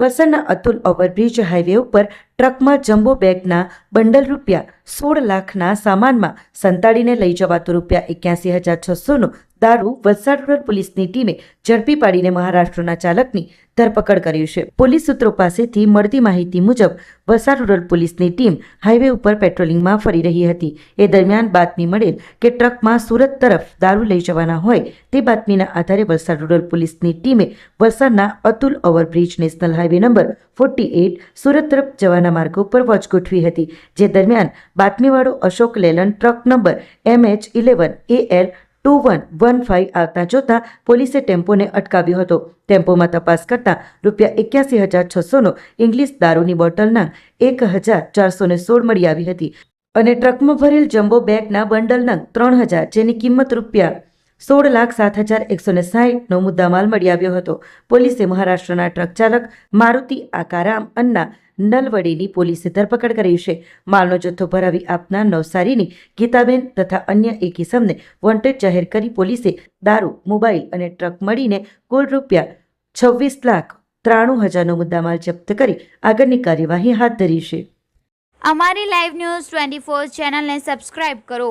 વસણના Atul overbridge highway ઉપર ટ્રકમાં jumbo બેગના bundle રૂપિયા સોળ લાખના સામાનમાં સંતાડીને લઈ જવાતો રૂપિયા એક્યાસી હજાર છસોનો દારૂ વલસાડ રૂરલ પોલીસની ટીમે ઝડપી પાડીને મહારાષ્ટ્રના ચાલકની ધરપકડ કરી છે. પોલીસ સૂત્રો પાસેથી મળતી માહિતી મુજબ, વલસાડ રૂરલ પોલીસની ટીમ હાઈવે ઉપર પેટ્રોલિંગમાં ફરી રહી હતી. એ દરમિયાન બાતમી મળેલ કે ટ્રકમાં સુરત તરફ દારૂ લઈ જવાના હોય તે બાતમીના આધારે વલસાડ રૂરલ પોલીસની ટીમે વલસાડના Atul overbridge national highway number forty eight Surat તરફ જવાના માર્ગ ઉપર વોચ ગોઠવી હતી. જે દરમિયાન બાતમીવાળો Ashok Leyland truck number M H eleven A L two one one five આવતા જોતા પોલીસે ટેમ્પોને અટકાવ્યો હતો. ટેમ્પોમાં તપાસ કરતા રૂપિયા એક્યાસી હજાર છસોનો ઇંગ્લિશ દારૂની બોટલના એક હજાર ચારસો ને સોળ મળી આવી હતી અને ટ્રકમાં ભરેલ જમ્બો બેગના બંડલના ત્રણ હજાર જેની કિંમત રૂપિયા સોળ લાખ સાત હજાર એકસો ને સાહીઠનો મુદ્દામાલ મળી આવ્યો હતો. પોલીસે મહારાષ્ટ્રના ટ્રક ચાલક મારુતિ આકારામ અન્ના નલવડીની પોલીસે ધરપકડ કરી છે. માલનો જથ્થો ભરાવી આપનાર નવસારીની ગીતાબેન તથા અન્ય એક ઇસમને વોન્ટેડ જાહેર કરી પોલીસે દારૂ, મોબાઈલ અને ટ્રક મળીને કુલ રૂપિયા છવ્વીસ લાખ ત્રાણું હજારનો મુદ્દામાલ જપ્ત કરી આગળની કાર્યવાહી હાથ ધરી છે. અમારી લાઈવ ન્યૂઝ ટ્વેન્ટી ફોર ચેનલને સબસ્ક્રાઇબ કરો.